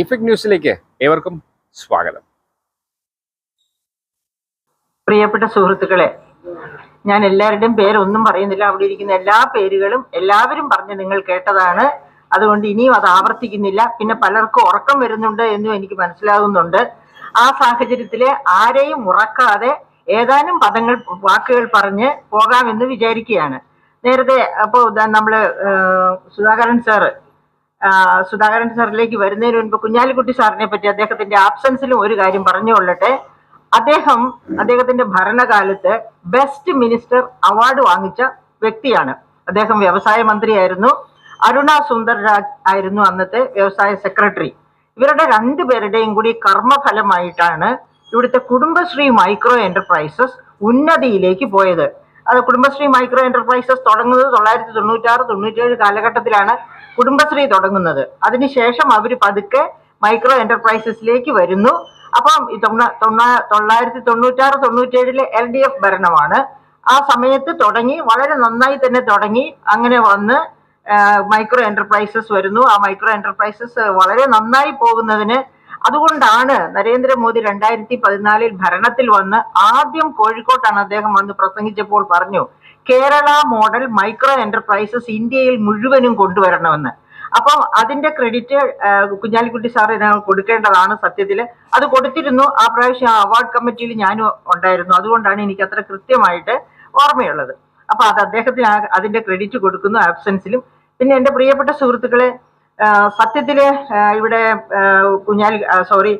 Effect ന്യൂസിലേക്ക് ഏവർക്കും സ്വാഗതം. പ്രിയപ്പെട്ട സുഹൃത്തുക്കളെ ഞാൻ എല്ലാവരുടെയും പേരൊന്നും പറയുന്നില്ല. അവിടെ ഇരിക്കുന്ന എല്ലാ പേരുകളും എല്ലാവരും പറഞ്ഞ് നിങ്ങൾ കേട്ടതാണ്. അതുകൊണ്ട് ഇനിയും അത് ആവർത്തിക്കുന്നില്ല. പിന്നെ പലർക്കും ഉറക്കം വരുന്നുണ്ട് എന്നും എനിക്ക് മനസ്സിലാകുന്നുണ്ട്. ആ സാഹചര്യത്തിൽ ആരെയും ഉറക്കാതെ ഏതാനും പദങ്ങൾ വാക്കുകൾ പറഞ്ഞ് പോകാമെന്ന് വിചാരിക്കുകയാണ്. നേരത്തെ അപ്പോൾ നമ്മൾ സുധാകരൻ സാറ് സുധാകരൻ സാറിലേക്ക് വരുന്നതിന് മുൻപ് കുഞ്ഞാലിക്കുട്ടി സാറിനെ പറ്റി അദ്ദേഹത്തിന്റെ ആബ്സൻസിലും ഒരു കാര്യം പറഞ്ഞുകൊള്ളട്ടെ അദ്ദേഹം അദ്ദേഹത്തിന്റെ ഭരണകാലത്ത് ബെസ്റ്റ് മിനിസ്റ്റർ അവാർഡ് വാങ്ങിച്ച വ്യക്തിയാണ്. അദ്ദേഹം വ്യവസായ മന്ത്രിയായിരുന്നു. അരുണ സുന്ദർ രാജ് ആയിരുന്നു അന്നത്തെ വ്യവസായ സെക്രട്ടറി ഇവരുടെ രണ്ടുപേരുടെയും കൂടി കർമ്മഫലമായിട്ടാണ് ഇവിടുത്തെ കുടുംബശ്രീ മൈക്രോ എന്റർപ്രൈസസ് ഉന്നതിയിലേക്ക് പോയത്. അത് കുടുംബശ്രീ മൈക്രോ എന്റർപ്രൈസസ് തുടങ്ങുന്നത് തൊള്ളായിരത്തി തൊണ്ണൂറ്റാറ് തൊണ്ണൂറ്റേഴ് കാലഘട്ടത്തിലാണ് കുടുംബശ്രീ തുടങ്ങുന്നത്. അതിനുശേഷം അവർ പതുക്കെ മൈക്രോ എന്റർപ്രൈസസിലേക്ക് വരുന്നു. അപ്പം തൊള്ളായിരത്തി തൊണ്ണൂറ്റാറ് തൊണ്ണൂറ്റേഴിലെ എൽ ഡി എഫ് ഭരണമാണ്. ആ സമയത്ത് തുടങ്ങി വളരെ നന്നായി തന്നെ തുടങ്ങി. അങ്ങനെ വന്ന് മൈക്രോ എന്റർപ്രൈസസ് വരുന്നു. ആ മൈക്രോ എന്റർപ്രൈസസ് വളരെ നന്നായി പോകുന്നതിന് അതുകൊണ്ടാണ് നരേന്ദ്രമോദി രണ്ടായിരത്തി പതിനാലിൽ ഭരണത്തിൽ വന്ന് ആദ്യം കോഴിക്കോട്ടാണ് അദ്ദേഹം വന്ന് പ്രസംഗിച്ചപ്പോൾ പറഞ്ഞു കേരള മോഡൽ മൈക്രോ എന്റർപ്രൈസസ് ഇന്ത്യയിൽ മുഴുവനും കൊണ്ടുവരണമെന്ന്. അപ്പം അതിന്റെ ക്രെഡിറ്റ് കുഞ്ഞാലിക്കുട്ടി സാർ ഇതിനകം കൊടുക്കേണ്ടതാണ് സത്യത്തിൽ. അത് കൊടുത്തിരുന്നു. ആ പ്രാവശ്യം ആ അവാർഡ് കമ്മിറ്റിയിൽ ഞാനും ഉണ്ടായിരുന്നു. അതുകൊണ്ടാണ് എനിക്ക് അത്ര കൃത്യമായിട്ട് ഓർമ്മയുള്ളത്. അപ്പൊ അത് അദ്ദേഹത്തിന് അതിന്റെ ക്രെഡിറ്റ് കൊടുക്കുന്നു ആബ്സെൻസിലും. പിന്നെ എന്റെ പ്രിയപ്പെട്ട സുഹൃത്തുക്കളെ സത്യത്തിൽ ഇവിടെ കുഞ്ഞാലി സോറി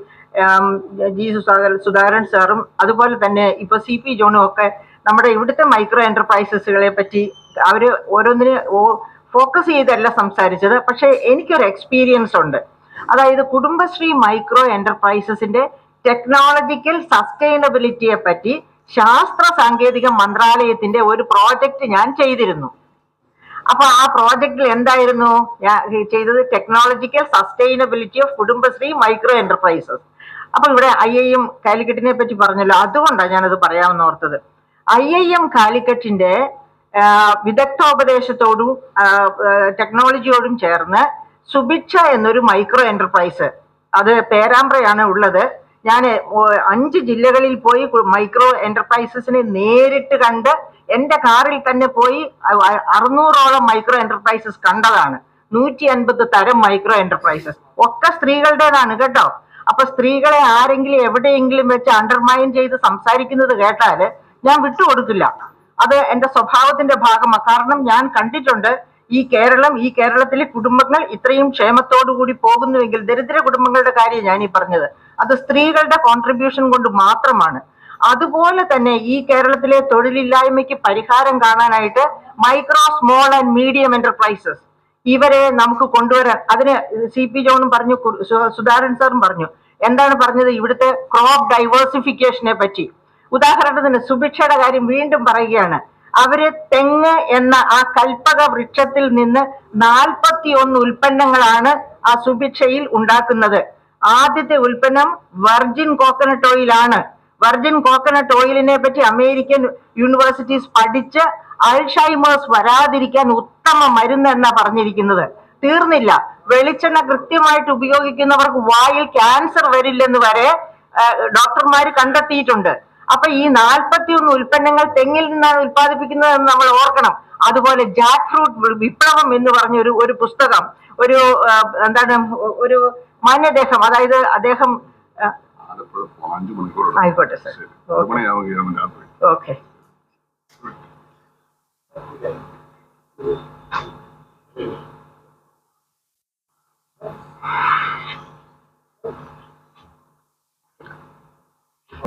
ജി സുധാകരൻ സാറും അതുപോലെ തന്നെ ഇപ്പൊ സി പി ജോണും ഒക്കെ നമ്മുടെ ഇവിടുത്തെ മൈക്രോ എന്റർപ്രൈസസുകളെ പറ്റി അവർ ഓരോന്നിന് ഫോക്കസ് ചെയ്തല്ല സംസാരിച്ചത്. പക്ഷെ എനിക്കൊരു എക്സ്പീരിയൻസ് ഉണ്ട്. അതായത് കുടുംബശ്രീ മൈക്രോ എന്റർപ്രൈസസിന്റെ ടെക്നോളജിക്കൽ സസ്റ്റൈനബിലിറ്റിയെ പറ്റി ശാസ്ത്ര സാങ്കേതിക മന്ത്രാലയത്തിന്റെ ഒരു പ്രോജക്റ്റ് ഞാൻ ചെയ്തിരുന്നു. അപ്പൊ ആ പ്രോജക്റ്റിൽ എന്തായിരുന്നു? ഞാൻ ചെയ്തത് technological sustainability of Kudumbashree micro enterprises അപ്പൊ ഇവിടെ ഐ ഐ എം കാലിക്കറ്റിനെ പറ്റി പറഞ്ഞല്ലോ. അതുകൊണ്ടാണ് ഞാനത് പറയാമെന്ന് ഓർത്തത്. ഐ ഐ എം കാലിക്കറ്റിന്റെ വിദഗ്ധോപദേശത്തോടും ടെക്നോളജിയോടും ചേർന്ന് സുഭിക്ഷ എന്നൊരു മൈക്രോ എന്റർപ്രൈസ്. അത് പേരാമ്പ്രയാണ് ഉള്ളത്. ഞാൻ അഞ്ച് ജില്ലകളിൽ പോയി മൈക്രോ എന്റർപ്രൈസസിനെ നേരിട്ട് കണ്ട് എന്റെ കാറിൽ തന്നെ പോയി അറുന്നൂറോളം മൈക്രോ എന്റർപ്രൈസസ് കണ്ടതാണ്. നൂറ്റി അൻപത് തരം മൈക്രോ എന്റർപ്രൈസസ്. ഒക്കെ സ്ത്രീകളുടേതാണ് കേട്ടോ. അപ്പൊ സ്ത്രീകളെ ആരെങ്കിലും എവിടെയെങ്കിലും വെച്ച് അണ്ടർമൈൻ ചെയ്ത് സംസാരിക്കുന്നത് കേട്ടാൽ ഞാൻ വിട്ടുകൊടുക്കില്ല അത് എന്റെ സ്വഭാവത്തിന്റെ ഭാഗമാണ് കാരണം ഞാൻ കണ്ടിട്ടുണ്ട് ഈ കേരളം ഈ കേരളത്തിലെ കുടുംബങ്ങൾ ഇത്രയും കൂടി പോകുന്നുവെങ്കിൽ ദരിദ്ര കുടുംബങ്ങളുടെ കാര്യം ഞാൻ ഈ പറഞ്ഞത്. അത് സ്ത്രീകളുടെ കോൺട്രിബ്യൂഷൻ കൊണ്ട് മാത്രമാണ്. അതുപോലെ തന്നെ ഈ കേരളത്തിലെ തൊഴിലില്ലായ്മയ്ക്ക് പരിഹാരം കാണാനായിട്ട് micro small and medium enterprises ഇവരെ നമുക്ക് കൊണ്ടുവരാൻ അതിന് സി പി ജോണും പറഞ്ഞു സുധാരൻ സാറും പറഞ്ഞു. എന്താണ് പറഞ്ഞത്? ഇവിടുത്തെ ക്രോപ്പ് ഡൈവേഴ്സിഫിക്കേഷനെ പറ്റി. ഉദാഹരണത്തിന് സുഭിക്ഷയുടെ കാര്യം വീണ്ടും പറയുകയാണ്. അവർ തെങ്ങ് എന്ന ആ കൽപ്പക വൃക്ഷത്തിൽ നിന്ന് നാൽപ്പത്തി ഒന്ന് ഉൽപ്പന്നങ്ങളാണ് ആ സുഭിക്ഷയിൽ ഉണ്ടാക്കുന്നത്. ആദ്യത്തെ ഉൽപ്പന്നം വെർജിൻ കോക്കനട്ട് ഓയിലാണ് വെർജിൻ കോക്കനട്ട് ഓയിലിനെ പറ്റി അമേരിക്കൻ യൂണിവേഴ്സിറ്റീസ് പഠിച്ച് അൾഷൈമേഴ്സ് വരാതിരിക്കാൻ ഉത്തമ മരുന്ന് എന്നാ പറഞ്ഞിരിക്കുന്നത്. തീർന്നില്ല. വെളിച്ചെണ്ണ കൃത്യമായിട്ട് ഉപയോഗിക്കുന്നവർക്ക് വായിൽ ക്യാൻസർ വരില്ലെന്ന് വരെ ഡോക്ടർമാർ കണ്ടെത്തിയിട്ടുണ്ട്. അപ്പൊ ഈ നാൽപ്പത്തി ഒന്ന് ഉൽപ്പന്നങ്ങൾ തെങ്ങിൽ നിന്നാണ് ഉൽപ്പാദിപ്പിക്കുന്നത് എന്ന് നമ്മൾ ഓർക്കണം. അതുപോലെ ജാക്ക് ഫ്രൂട്ട് വിപ്ലവം എന്ന് പറഞ്ഞ ഒരു ഒരു പുസ്തകം ഒരു എന്താണ് ഒരു മാന്യദേഹം അതായത് അദ്ദേഹം ആയിക്കോട്ടെ sir. Okay. Thank you.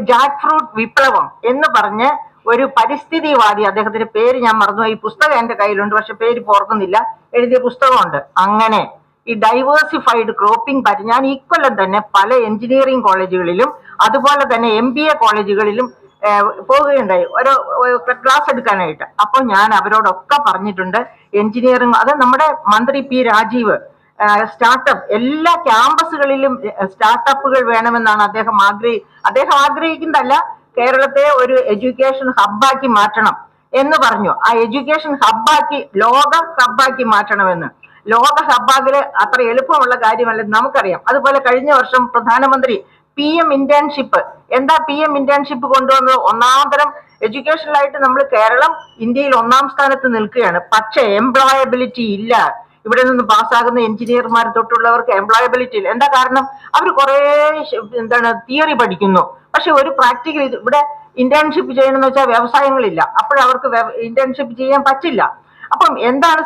Jackfruit വിപ്ലവം എന്ന് പറഞ്ഞ് ഒരു പരിസ്ഥിതിവാദി അദ്ദേഹത്തിന്റെ പേര് ഞാൻ മറന്നു ഈ പുസ്തകം എന്റെ കയ്യിലുണ്ട് പക്ഷെ പേര് ഓർക്കുന്നില്ല. എഴുതിയ പുസ്തകമുണ്ട്. അങ്ങനെ ഈ ഡൈവേഴ്സിഫൈഡ് ക്രോപ്പിംഗ് പറ്റി ഞാൻ ഇക്കൊല്ലം തന്നെ പല എഞ്ചിനീയറിംഗ് കോളേജുകളിലും അതുപോലെ തന്നെ എം ബി എ കോളേജുകളിലും പോവുകയുണ്ടായി. ഓരോ ക്ലാസ് എടുക്കാനായിട്ട്. അപ്പോൾ ഞാൻ അവരോടൊക്കെ പറഞ്ഞിട്ടുണ്ട് എഞ്ചിനീയറിംഗ് അത് നമ്മുടെ മന്ത്രി പി രാജീവ് സ്റ്റാർട്ടപ്പ് എല്ലാ ക്യാമ്പസുകളിലും സ്റ്റാർട്ടപ്പുകൾ വേണമെന്നാണ് അദ്ദേഹം ആഗ്രഹി അദ്ദേഹം ആഗ്രഹിക്കുന്നതല്ല കേരളത്തെ ഒരു എഡ്യൂക്കേഷൻ ഹബ്ബാക്കി മാറ്റണം എന്ന് പറഞ്ഞു. ആ എഡ്യൂക്കേഷൻ ഹബ്ബാക്കി ലോക ഹബ്ബാക്കി മാറ്റണമെന്ന്. ലോക ഹബ്ബാകിൽ അത്ര എളുപ്പമുള്ള കാര്യമല്ല നമുക്കറിയാം. അതുപോലെ കഴിഞ്ഞ വർഷം പ്രധാനമന്ത്രി പി എം ഇന്റേൺഷിപ്പ് എന്താ പി എം ഇന്റേൺഷിപ്പ് കൊണ്ടുവന്നത്? ഒന്നാം തരം എഡ്യൂക്കേഷനിലായിട്ട് നമ്മൾ കേരളം ഇന്ത്യയിൽ ഒന്നാം സ്ഥാനത്ത് നിൽക്കുകയാണ്. പക്ഷേ എംപ്ലോയബിലിറ്റി ഇല്ല. ഇവിടെ നിന്ന് പാസ്സാകുന്ന എഞ്ചിനീയർമാർ തൊട്ടുള്ളവർക്ക് എംപ്ലോയബിലിറ്റി ഇല്ല. എന്താ കാരണം? അവർ കുറേ എന്താണ് തിയറി പഠിക്കുന്നു. പക്ഷെ ഒരു പ്രാക്ടിക്കൽ ഇവിടെ ഇന്റേൺഷിപ്പ് ചെയ്യണമെന്ന് വെച്ചാൽ വ്യവസായങ്ങളില്ല. അപ്പോഴവർക്ക് ഇന്റേൺഷിപ്പ് ചെയ്യാൻ പറ്റില്ല. അപ്പം എന്താണ്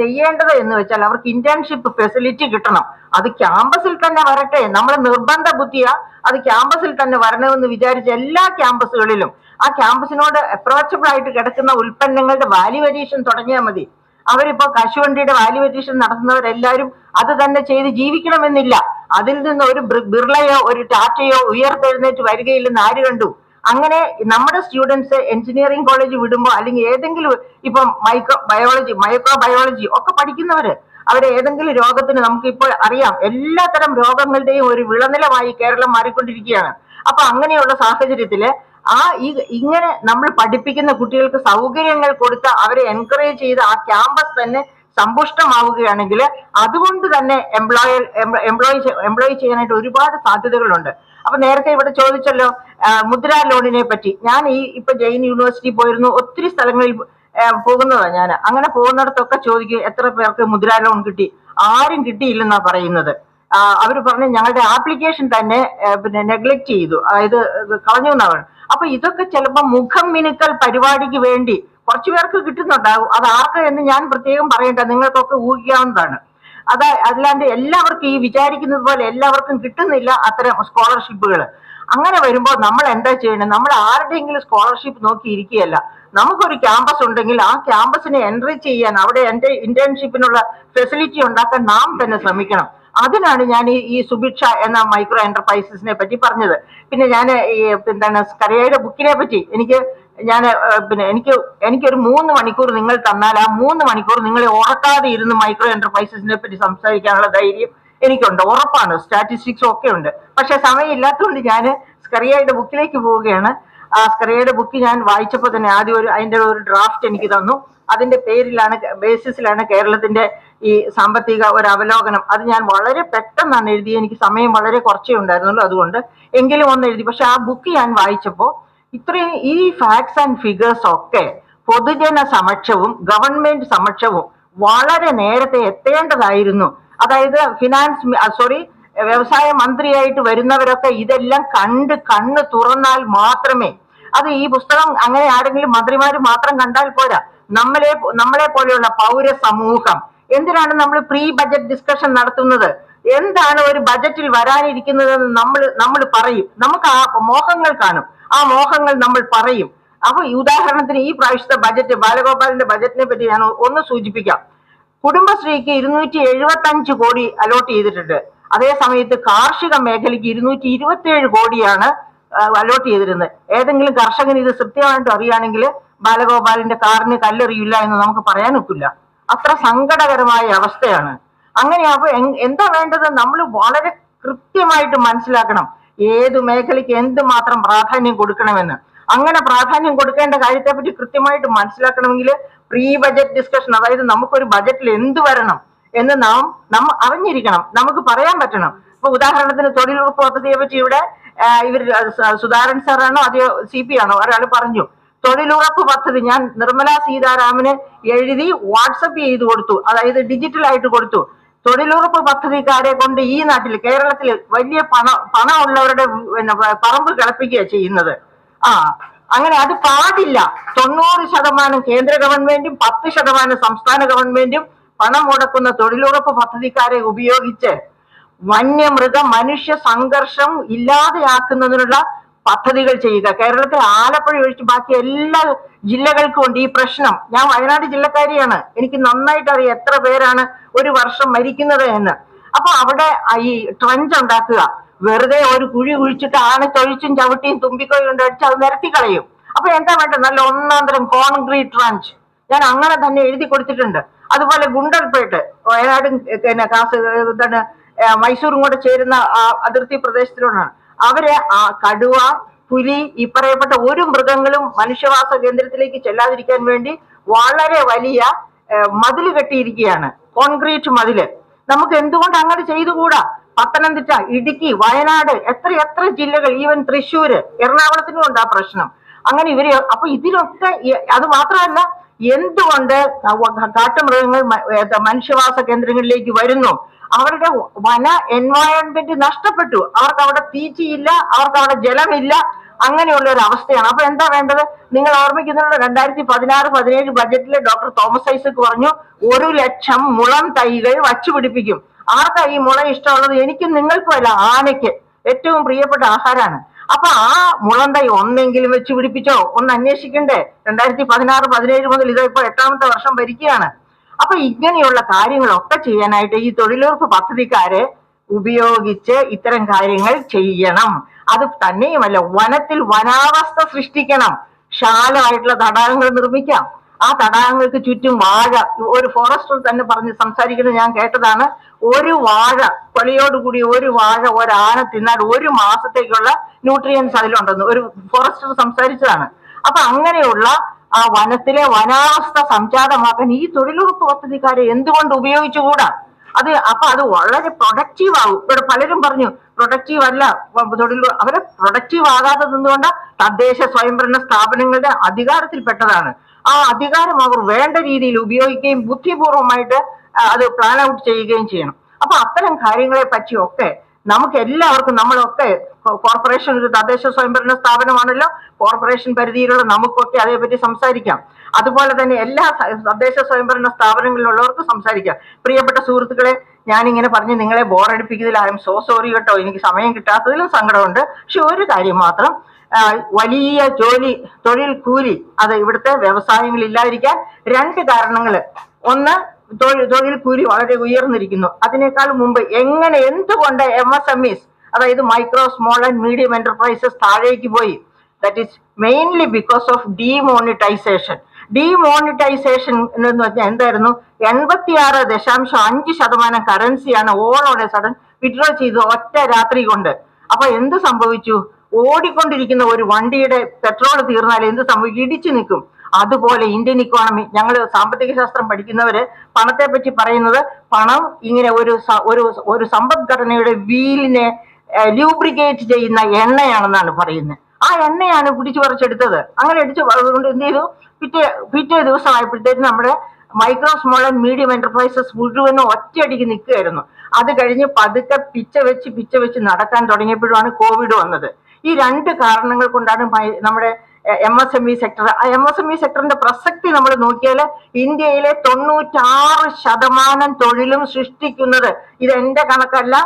ചെയ്യേണ്ടത് എന്ന് വെച്ചാൽ അവർക്ക് ഇന്റേൺഷിപ്പ് ഫെസിലിറ്റി കിട്ടണം. അത് ക്യാമ്പസിൽ തന്നെ വരട്ടെ. നമ്മൾ നിർബന്ധ ബുദ്ധിയാ അത് ക്യാമ്പസിൽ തന്നെ വരണമെന്ന് വിചാരിച്ച എല്ലാ ക്യാമ്പസുകളിലും ആ ക്യാമ്പസിനോട് അപ്രോച്ചബിൾ ആയിട്ട് കിടക്കുന്ന ഉൽപ്പന്നങ്ങളുടെ വാല്യൂ അഡീഷൻ തുടങ്ങിയാൽ മതി. അവരിപ്പോ കശുവണ്ടിയുടെ വാല്യൂ അഡീഷൻ നടത്തുന്നവരെല്ലാവരും അത് തന്നെ ചെയ്ത് ജീവിക്കണമെന്നില്ല. അതിൽ നിന്ന് ഒരു ബിർളയോ ഒരു ടാറ്റയോ ഉയർത്തെഴുന്നേറ്റ് വരികയില്ലെന്ന് ആര് കണ്ടു? അങ്ങനെ നമ്മുടെ സ്റ്റുഡൻസ് എഞ്ചിനീയറിംഗ് കോളേജ് വിടുമ്പോൾ അല്ലെങ്കിൽ ഏതെങ്കിലും ഇപ്പം മൈക്രോ ബയോളജി മൈക്രോ ബയോളജി ഒക്കെ പഠിക്കുന്നവര് അവരെ ഏതെങ്കിലും രോഗത്തിന് നമുക്ക് ഇപ്പോൾ അറിയാം. എല്ലാത്തരം രോഗങ്ങളുടെയും ഒരു വിളനിലമായി കേരളം മാറിക്കൊണ്ടിരിക്കുകയാണ്. അപ്പൊ അങ്ങനെയുള്ള സാഹചര്യത്തിൽ ആ ഈ ഇങ്ങനെ നമ്മൾ പഠിപ്പിക്കുന്ന കുട്ടികൾക്ക് സൗകര്യങ്ങൾ കൊടുത്ത് അവരെ എൻകറേജ് ചെയ്ത് ആ ക്യാമ്പസ് തന്നെ സമ്പുഷ്ടമാവുകയാണെങ്കിൽ അതുകൊണ്ട് തന്നെ എംപ്ലോയ എംപ്ലോയി എംപ്ലോയി ചെയ്യാനായിട്ട് ഒരുപാട് സാധ്യതകളുണ്ട്. അപ്പൊ നേരത്തെ ഇവിടെ ചോദിച്ചല്ലോ മുദ്രാ ലോണിനെ പറ്റി. ഞാൻ ഈ ഇപ്പൊ ജെയിൻ യൂണിവേഴ്സിറ്റി പോയിരുന്നു ഒത്തിരി സ്ഥലങ്ങളിൽ പോകുന്നതാ ഞാൻ. അങ്ങനെ പോകുന്നിടത്തൊക്കെ ചോദിക്കും എത്ര പേർക്ക് മുദ്രാ ലോൺ കിട്ടി? ആരും കിട്ടിയില്ലെന്നാ പറയുന്നത്. അവർ പറഞ്ഞ ഞങ്ങളുടെ ആപ്ലിക്കേഷൻ തന്നെ പിന്നെ നെഗ്ലക്ട് ചെയ്തു. അതായത് കളഞ്ഞു എന്നാണ്. അപ്പൊ ഇതൊക്കെ ചിലപ്പോൾ മുഖം മിനുക്കൽ പരിപാടിക്ക് വേണ്ടി കുറച്ചു പേർക്ക് കിട്ടുന്നുണ്ടാവും. അത് ആർക്ക് എന്ന് ഞാൻ പ്രത്യേകം പറയണ്ട. നിങ്ങൾക്കൊക്കെ ഊഹിക്കാവുന്നതാണ്. അത് അല്ലാണ്ട് എല്ലാവർക്കും ഈ വിചാരിക്കുന്നത് പോലെ എല്ലാവർക്കും കിട്ടുന്നില്ല അത്തരം സ്കോളർഷിപ്പുകൾ അങ്ങനെ വരുമ്പോൾ നമ്മൾ എന്താ ചെയ്യണം? നമ്മൾ ആരുടെയെങ്കിലും സ്കോളർഷിപ്പ് നോക്കി ഇരിക്കുകയല്ല. നമുക്കൊരു ക്യാമ്പസ് ഉണ്ടെങ്കിൽ ആ ക്യാമ്പസിനെ എൻട്രി ചെയ്യാൻ അവിടെ എന്റെ ഇന്റേൺഷിപ്പിനുള്ള ഫെസിലിറ്റി ഉണ്ടാക്കാൻ നാം തന്നെ ശ്രമിക്കണം. അതിനാണ് ഞാൻ ഈ സുഭിക്ഷ എന്ന മൈക്രോ എന്റർപ്രൈസസിനെ പറ്റി പറഞ്ഞത്. പിന്നെ ഞാൻ ഈ എന്താണ് കരയുടെ ബുക്കിനെ പറ്റി എനിക്ക് ഞാൻ പിന്നെ എനിക്ക് എനിക്കൊരു മൂന്ന് മണിക്കൂർ നിങ്ങൾ തന്നാൽ ആ മൂന്ന് മണിക്കൂർ നിങ്ങളെ ഉറക്കാതെ ഇരുന്ന് മൈക്രോ എന്റർപ്രൈസസിനെ പറ്റി സംസാരിക്കാനുള്ള ധൈര്യം എനിക്കുണ്ട്. ഉറപ്പാണ്. സ്റ്റാറ്റിസ്റ്റിക്സ് ഒക്കെ ഉണ്ട്. പക്ഷെ സമയമില്ലാത്തതുകൊണ്ട് ഞാൻ സ്കറിയയുടെ ബുക്കിലേക്ക് പോവുകയാണ്. ആ സ്കറിയയുടെ ബുക്ക് ഞാൻ വായിച്ചപ്പോൾ തന്നെ ആദ്യം ഒരു അതിന്റെ ഒരു ഡ്രാഫ്റ്റ് എനിക്ക് തന്നു. അതിന്റെ പേരിലാണ് ബേസിസിലാണ് കേരളത്തിന്റെ ഈ സാമ്പത്തിക ഒരു അവലോകനം. അത് ഞാൻ വളരെ പെട്ടെന്നാണ് എഴുതി എനിക്ക് സമയം വളരെ കുറച്ചേ ഉണ്ടായിരുന്നുള്ളൂ അതുകൊണ്ട്. എങ്കിലും ഒന്ന് എഴുതി. പക്ഷെ ആ ബുക്ക് ഞാൻ വായിച്ചപ്പോൾ ഇത്രയും ഈ ഫാക്ട്സ് ആൻഡ് ഫിഗേഴ്സ് ഒക്കെ പൊതുജന സമക്ഷവും ഗവൺമെന്റ് സമക്ഷവും വളരെ നേരത്തെ എത്തേണ്ടതായിരുന്നു. അതായത് ഫിനാൻസ് സോറി വ്യവസായ മന്ത്രിയായിട്ട് വരുന്നവരൊക്കെ ഇതെല്ലാം കണ്ട് കണ്ണ് തുറന്നാൽ മാത്രമേ അത് ഈ പുസ്തകം അങ്ങനെ ആരെങ്കിലും മന്ത്രിമാർ മാത്രം കണ്ടാൽ പോരാ. നമ്മളെ നമ്മളെ പോലെയുള്ള പൗര സമൂഹം എന്തിനാണ് നമ്മൾ പ്രീ ബജറ്റ് ഡിസ്കഷൻ നടത്തുന്നത്? എന്താണ് ഒരു ബജറ്റിൽ വരാനിരിക്കുന്നതെന്ന് നമ്മൾ നമ്മൾ പറയും. നമുക്ക് ആ മോഹങ്ങൾ കാണും. ആ മോഹങ്ങൾ നമ്മൾ പറയും. അപ്പൊ ഉദാഹരണത്തിന് ഈ പ്രാവശ്യത്തെ ബജറ്റ് ബാലഗോപാലിന്റെ ബജറ്റിനെ പറ്റി ഞാൻ ഒന്ന് സൂചിപ്പിക്കാം. കുടുംബശ്രീക്ക് ഇരുന്നൂറ്റി എഴുപത്തി അഞ്ച് കോടി അലോട്ട് ചെയ്തിട്ടുണ്ട്. അതേ സമയത്ത് കാർഷിക മേഖലയ്ക്ക് ഇരുന്നൂറ്റി ഇരുപത്തി ഏഴ് കോടിയാണ് അലോട്ട് ചെയ്തിരുന്നത്. ഏതെങ്കിലും കർഷകന് ഇത് കൃത്യമായിട്ട് അറിയുകയാണെങ്കിൽ ബാലഗോപാലിന്റെ കാറിന് കല്ലെറിയില്ല എന്ന് നമുക്ക് പറയാൻ ഒക്കില്ല അത്ര സങ്കടകരമായ അവസ്ഥയാണ്. അങ്ങനെ അപ്പൊ എന്താ വേണ്ടത്? നമ്മൾ വളരെ കൃത്യമായിട്ട് മനസ്സിലാക്കണം ഏത് മേഖലയ്ക്ക് എന്ത് മാത്രം പ്രാധാന്യം കൊടുക്കണമെന്ന്. അങ്ങനെ പ്രാധാന്യം കൊടുക്കേണ്ട കാര്യത്തെപ്പറ്റി കൃത്യമായിട്ട് മനസ്സിലാക്കണമെങ്കിൽ പ്രീ ബജറ്റ് ഡിസ്കഷൻ അതായത് നമുക്കൊരു ബജറ്റിൽ എന്ത് വരണം എന്ന് നാം നമ്മ അറിഞ്ഞിരിക്കണം. നമുക്ക് പറയാൻ പറ്റണം. ഇപ്പൊ ഉദാഹരണത്തിന് തൊഴിലുറപ്പ് പദ്ധതിയെ പറ്റി ഇവിടെ ഇവർ സുധാരൻ സാറാണോ? അതെയോ സി പി ആണോ? ഒരാൾ പറഞ്ഞു. തൊഴിലുറപ്പ് പദ്ധതി. ഞാൻ നിർമ്മല സീതാരാമന് എഴുതി വാട്സപ്പ് ചെയ്ത് കൊടുത്തു. അതായത് ഡിജിറ്റൽ ആയിട്ട് കൊടുത്തു. തൊഴിലുറപ്പ് പദ്ധതിക്കാരെ കൊണ്ട് ഈ നാട്ടിൽ കേരളത്തിൽ വലിയ പണ പണമുള്ളവരുടെ പിന്നെ പറമ്പ് കിളപ്പിക്കുക ചെയ്യുന്നത്. ആ അങ്ങനെ അത് പാടില്ല. തൊണ്ണൂറ് ശതമാനം കേന്ദ്ര ഗവൺമെന്റും പത്ത് ശതമാനം സംസ്ഥാന ഗവൺമെന്റും പണം മുടക്കുന്ന തൊഴിലുറപ്പ് പദ്ധതിക്കാരെ ഉപയോഗിച്ച് വന്യമൃഗ മനുഷ്യ സംഘർഷം ഇല്ലാതെയാക്കുന്നതിനുള്ള പദ്ധതികൾ ചെയ്യുക. കേരളത്തിൽ ആലപ്പുഴ ഒഴിച്ച് ബാക്കി എല്ലാ ജില്ലകൾക്കും ഉണ്ട് ഈ പ്രശ്നം. ഞാൻ വയനാട് ജില്ലക്കാരിയാണ്. എനിക്ക് നന്നായിട്ട് അറിയാം എത്ര പേരാണ് ഒരു വർഷം മരിക്കുന്നത് എന്ന്. അപ്പൊ അവിടെ ഈ ട്രഞ്ച് ഉണ്ടാക്കുക. വെറുതെ ഒരു കുഴി കുഴിച്ചിട്ട് ആണ് തൊഴിച്ചും ചവിട്ടിയും തുമ്പിക്കോയും കൊണ്ട് അടിച്ച് അത് നിരത്തി കളയും. അപ്പൊ എന്താ വേണ്ടത്? നല്ല ഒന്നാന്തരം തരം കോൺക്രീറ്റ് ട്രഞ്ച്. ഞാൻ അങ്ങനെ തന്നെ എഴുതി കൊടുത്തിട്ടുണ്ട്. അതുപോലെ ഗുണ്ടൽപേട്ട്. വയനാടും പിന്നെ കാസർഗോഡ് മൈസൂറും കൂടെ ചേരുന്ന ആ അതിർത്തി പ്രദേശത്തിലാണ് അവർ ആ കടുവ പുലി ഈ പറയപ്പെട്ട ഒരു മൃഗങ്ങളും മനുഷ്യവാസ കേന്ദ്രത്തിലേക്ക് ചെല്ലാതിരിക്കാൻ വേണ്ടി വളരെ വലിയ മതിൽ കെട്ടിയിരിക്കുകയാണ്. കോൺക്രീറ്റ് മതിൽ. നമുക്ക് എന്തുകൊണ്ട് അങ്ങനെ ചെയ്തുകൂടാ? പത്തനംതിട്ട ഇടുക്കി വയനാട് എത്ര എത്ര ജില്ലകൾ ഈവൻ തൃശ്ശൂര് എറണാകുളത്തിനും ഉണ്ട് ആ പ്രശ്നം. അങ്ങനെ ഇവർ അപ്പൊ ഇതിലൊക്കെ അത് മാത്രമല്ല എന്തുകൊണ്ട് കാട്ടുമൃഗങ്ങൾ മനുഷ്യവാസ കേന്ദ്രങ്ങളിലേക്ക് വരുന്നു? അവരുടെ വന എൻവയോൺമെന്റ് നഷ്ടപ്പെട്ടു. അവർക്ക് അവിടെ തീറ്റിയില്ല അവർക്ക് അവിടെ ജലമില്ല അങ്ങനെയുള്ള ഒരു അവസ്ഥയാണ്. അപ്പൊ എന്താ വേണ്ടത്? നിങ്ങൾ ഓർമ്മിക്കുന്നുണ്ടോ? രണ്ടായിരത്തി പതിനാറ് പതിനേഴ് ബജറ്റിലെ ഡോക്ടർ തോമസ് ഐസക് പറഞ്ഞു ഒരു ലക്ഷം മുളം തൈകൾ വച്ചുപിടിപ്പിക്കും ആർക്കാ ഈ മുള ഇഷ്ടമുള്ളത്? എനിക്കും നിങ്ങൾക്കും അല്ല ആനയ്ക്ക് ഏറ്റവും പ്രിയപ്പെട്ട ആഹാരമാണ് അപ്പൊ ആ മുളന്തൈ ഒന്നെങ്കിലും വെച്ച് പിടിപ്പിച്ചോ? ഒന്ന് അന്വേഷിക്കണ്ടേ? രണ്ടായിരത്തി പതിനാറ് പതിനേഴ് മുതൽ ഇതോ ഇപ്പൊ എട്ടാമത്തെ വർഷം ഭരിക്കുകയാണ്. അപ്പൊ ഇങ്ങനെയുള്ള കാര്യങ്ങളൊക്കെ ചെയ്യാനായിട്ട് ഈ തൊഴിലുറപ്പ് പദ്ധതിക്കാരെ ഉപയോഗിച്ച് ഇത്തരം കാര്യങ്ങൾ ചെയ്യണം. അത് തന്നെയുമല്ല വനത്തിൽ വനാവസ്ഥ സൃഷ്ടിക്കണം. ശാലമായിട്ടുള്ള തടാകങ്ങൾ നിർമ്മിക്കാം. ആ തടാകങ്ങൾക്ക് ചുറ്റും വാഴ ഒരു ഫോറസ്റ്റർ തന്നെ പറഞ്ഞ് സംസാരിക്കുന്നത് ഞാൻ കേട്ടതാണ്. ഒരു വാഴ കൊലയോടുകൂടി ഒരു വാഴ ഒരാന തിന്നാൽ ഒരു മാസത്തേക്കുള്ള ന്യൂട്രിയൻസ് അതിലുണ്ടെന്ന് ഒരു ഫോറസ്റ്റർ സംസാരിച്ചതാണ്. അപ്പൊ അങ്ങനെയുള്ള ആ വനത്തിലെ വനാവസ്ഥ സംജാതമാക്കാൻ ഈ തൊഴിലുറപ്പ് പദ്ധതിക്കാരെ എന്തുകൊണ്ട് ഉപയോഗിച്ചുകൂടാ? അത് അപ്പൊ അത് വളരെ പ്രൊഡക്റ്റീവ് ആകും ഇവിടെ പലരും പറഞ്ഞു പ്രൊഡക്റ്റീവ് അല്ല തൊഴിൽ അവരെ പ്രൊഡക്റ്റീവ് ആകാതെ നിന്നുകൊണ്ട് തദ്ദേശ സ്വയംഭരണ സ്ഥാപനങ്ങളുടെ അധികാരത്തിൽപ്പെട്ടതാണ്. ആ അധികാരം അവർ വേണ്ട രീതിയിൽ ഉപയോഗിക്കുകയും ബുദ്ധിപൂർവമായിട്ട് അത് പ്ലാൻ ഔട്ട് ചെയ്യുകയും ചെയ്യണം. അപ്പൊ അത്തരം കാര്യങ്ങളെ പറ്റിയൊക്കെ നമുക്ക് എല്ലാവർക്കും നമ്മളൊക്കെ കോർപ്പറേഷൻ ഒരു തദ്ദേശ സ്വയംഭരണ സ്ഥാപനമാണല്ലോ. കോർപ്പറേഷൻ പരിധിയിലുള്ള നമുക്കൊക്കെ അതേപറ്റി സംസാരിക്കാം. അതുപോലെ തന്നെ എല്ലാ തദ്ദേശ സ്വയംഭരണ സ്ഥാപനങ്ങളിലുള്ളവർക്കും സംസാരിക്കാം. പ്രിയപ്പെട്ട സുഹൃത്തുക്കളെ ഞാനിങ്ങനെ പറഞ്ഞ് നിങ്ങളെ ബോറടിപ്പിക്കുന്നതിൽ ഐ എം സോ സോറി കേട്ടോ. എനിക്ക് സമയം കിട്ടാത്തതിലും സങ്കടമുണ്ട്. പക്ഷെ ഒരു കാര്യം മാത്രം വലിയ ജോലി തൊഴിൽ കൂലി അത് ഇവിടുത്തെ വ്യവസായങ്ങൾ ഇല്ലാതിരിക്കാൻ രണ്ട് കാരണങ്ങൾ ഒന്ന് തൊഴിൽ തൊഴിൽ കൂലി വളരെ ഉയർന്നിരിക്കുന്നു. അതിനേക്കാൾ മുമ്പ് എങ്ങനെ എന്തുകൊണ്ട് എം എസ് എം ഇസ് അതായത് micro small and medium enterprises താഴേക്ക് പോയി. That is mainly because of demonetisation demonetisation എന്ന് പറഞ്ഞാൽ എന്തായിരുന്നു? എൺപത്തിയാറ് ദശാംശം അഞ്ച് ശതമാനം കറൻസിയാണ് ഓൾ ഓൺ സഡൻ വിഡ്രോ ചെയ്ത് ഒറ്റ രാത്രി കൊണ്ട്. അപ്പൊ എന്ത് സംഭവിച്ചു? ഓടിക്കൊണ്ടിരിക്കുന്ന ഒരു വണ്ടിയുടെ പെട്രോൾ തീർന്നാൽ എന്ത് സംഭവിക്കും? ഇടിച്ചു നിൽക്കും. അതുപോലെ ഇന്ത്യൻ ഇക്കോണമി ഞങ്ങൾ സാമ്പത്തിക ശാസ്ത്രം പഠിക്കുന്നവര് പണത്തെ പറ്റി പറയുന്നത് പണം ഇങ്ങനെ ഒരു ഒരു സമ്പദ്ഘടനയുടെ വീലിനെ ലൂബ്രിക്കേറ്റ് ചെയ്യുന്ന എണ്ണയാണെന്നാണ് പറയുന്നത്. ആ എണ്ണയാണ് പിടിച്ചു പറിച്ചെടുത്തത്. അങ്ങനെ അടിച്ചു അതുകൊണ്ട് എന്ത് ചെയ്തു? പിറ്റേ പിറ്റേ ദിവസമായപ്പോഴത്തേക്ക് നമ്മുടെ micro small and medium enterprises മുഴുവനും ഒറ്റയടിക്ക് നിൽക്കുകയായിരുന്നു. അത് കഴിഞ്ഞ് പതുക്കെ പിച്ച വെച്ച് പിച്ച വെച്ച് നടക്കാൻ തുടങ്ങിയപ്പോഴാണ് കോവിഡ് വന്നത്. ഈ രണ്ട് കാരണങ്ങൾ കൊണ്ടാണ് നമ്മുടെ M S M E sector ആ എം എസ് എം ഇ സെക്ടറിന്റെ പ്രസക്തി നമ്മൾ നോക്കിയാൽ ഇന്ത്യയിലെ തൊണ്ണൂറ്റാറ് ശതമാനം തൊഴിലും സൃഷ്ടിക്കുന്നത് ഇത് എന്റെ കണക്കല്ല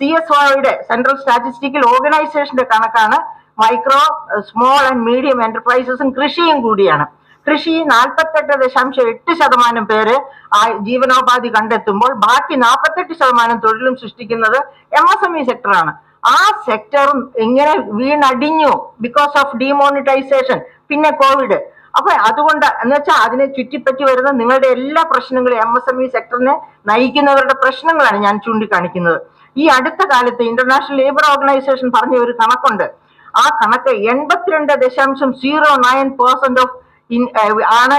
സി എസ് ഒയുടെ സെൻട്രൽ സ്റ്റാറ്റിസ്റ്റിക്കൽ ഓർഗനൈസേഷന്റെ കണക്കാണ് മൈക്രോ സ്മോൾ ആൻഡ് മീഡിയം എന്റർപ്രൈസസും കൃഷിയും കൂടിയാണ്. കൃഷി നാൽപ്പത്തെട്ട് ദശാംശം എട്ട് ശതമാനം പേര് ആ ജീവനോപാധി കണ്ടെത്തുമ്പോൾ ബാക്കി നാൽപ്പത്തെട്ട് ശതമാനം തൊഴിലും സൃഷ്ടിക്കുന്നത് എം എസ് എം ഇ സെക്ടറാണ് ആ സെക്ടറും എങ്ങനെ വീണടിഞ്ഞു ബിക്കോസ് ഓഫ് ഡിമോണിറ്റൈസേഷൻ പിന്നെ കോവിഡ് അപ്പൊ അതുകൊണ്ട് എന്ന് വെച്ചാൽ അതിനെ ചുറ്റിപ്പറ്റി വരുന്ന നിങ്ങളുടെ എല്ലാ പ്രശ്നങ്ങളും എം എസ് എം ഇ സെക്ടറിനെ നയിക്കുന്നവരുടെ പ്രശ്നങ്ങളാണ് ഞാൻ ചൂണ്ടിക്കാണിക്കുന്നത്. ഈ അടുത്ത കാലത്ത് ഇന്റർനാഷണൽ ലേബർ ഓർഗനൈസേഷൻ പറഞ്ഞ ഒരു കണക്കുണ്ട്. ആ കണക്ക് എൺപത്തിരണ്ട് ദശാംശം സീറോ നയൻ പെർസെന്റ് ഓഫ് ആണ്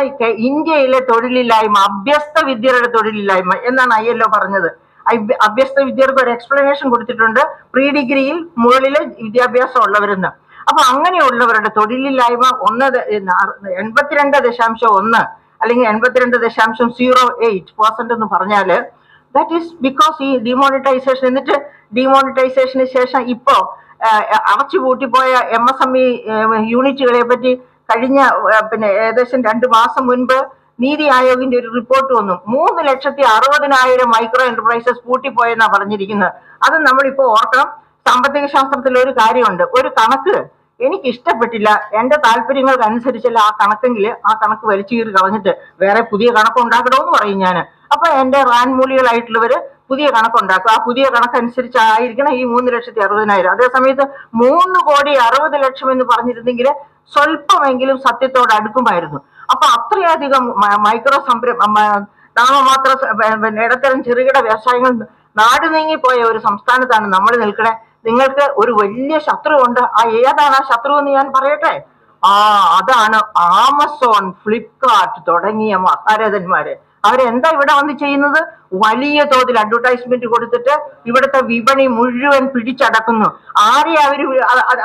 ഇന്ത്യയിലെ തൊഴിലില്ലായ്മ അഭ്യസ്ത വിദ്യരുടെ തൊഴിലില്ലായ്മ എന്നാണ് ഐ എൽ പറഞ്ഞത്. അഭ്യസ്ത വിദ്യർക്ക് ഒരു എക്സ്പ്ലനേഷൻ കൊടുത്തിട്ടുണ്ട്. പ്രീ ഡിഗ്രിയിൽ മുകളിൽ വിദ്യാഭ്യാസം ഉള്ളവരെന്ന്. അപ്പൊ അങ്ങനെയുള്ളവരുടെ തൊഴിലില്ലായ്മ ഒന്ന് എൺപത്തിരണ്ട് ദശാംശം ഒന്ന് അല്ലെങ്കിൽ എൺപത്തിരണ്ട് ദശാംശം സീറോ എയ്റ്റ് പെർസെന്റ് എന്ന് പറഞ്ഞാൽ ദാറ്റ് ഈസ് ബിക്കോസ് ഈ ഡിമോണിറ്റൈസേഷൻ എന്നിട്ട് ഡിമോണിറ്റൈസേഷന് ശേഷം ഇപ്പോ അടച്ചു പൂട്ടിപ്പോയ എം എസ് എം ഇ യൂണിറ്റുകളെ പറ്റി കഴിഞ്ഞ പിന്നെ ഏകദേശം രണ്ട് മാസം മുൻപ് നീതി ആയോഗിന്റെ ഒരു റിപ്പോർട്ട് വന്നു. മൂന്ന് ലക്ഷത്തി അറുപതിനായിരം മൈക്രോ എന്റർപ്രൈസസ് പൂട്ടിപ്പോയെന്നാണ് പറഞ്ഞിരിക്കുന്നത്. അത് നമ്മളിപ്പോ ഓർക്കണം. സാമ്പത്തിക ശാസ്ത്രത്തിൽ ഒരു കാര്യമുണ്ട്. ഒരു കണക്ക് എനിക്ക് ഇഷ്ടപ്പെട്ടില്ല. എന്റെ താല്പര്യങ്ങൾക്ക് അനുസരിച്ചല്ല ആ കണക്കെങ്കിൽ ആ കണക്ക് വലിച്ചു കീറി കളഞ്ഞിട്ട് വേറെ പുതിയ കണക്ക് ഉണ്ടാക്കണമെന്ന് പറയും ഞാൻ അപ്പൊ എന്റെ റാൻമൂലികളായിട്ടുള്ളവര് പുതിയ കണക്കുണ്ടാക്കും. ആ പുതിയ കണക്കനുസരിച്ചായിരിക്കണം ഈ മൂന്ന് ലക്ഷത്തി അറുപതിനായിരം. അതേസമയത്ത് മൂന്ന് കോടി അറുപത് ലക്ഷം എന്ന് പറഞ്ഞിരുന്നെങ്കിൽ സ്വല്പമെങ്കിലും സത്യത്തോട് അടുക്കുമായിരുന്നു അപ്പൊ അത്രയധികം മൈക്രോ സംരംഭ നാമമാത്ര ഇടത്തരം ചെറുകിട വ്യവസായങ്ങൾ നാട് നീങ്ങിപ്പോയ ഒരു സംസ്ഥാനത്താണ് നമ്മൾ നിൽക്കണേ. നിങ്ങൾക്ക് ഒരു വലിയ ശത്രു ഉണ്ട് ആ ഏതാണ് ആ ശത്രു എന്ന് ഞാൻ പറയട്ടെ? ആ അതാണ് ആമസോൺ ഫ്ലിപ്കാർട്ട് തുടങ്ങിയ മഹാരഥന്മാര്. അവരെന്താ ഇവിടെ വന്ന് ചെയ്യുന്നത്? വലിയ തോതിൽ അഡ്വർടൈസ്മെന്റ് കൊടുത്തിട്ട് ഇവിടുത്തെ വിപണി മുഴുവൻ പിടിച്ചടക്കുന്നു. ആരെ അവർ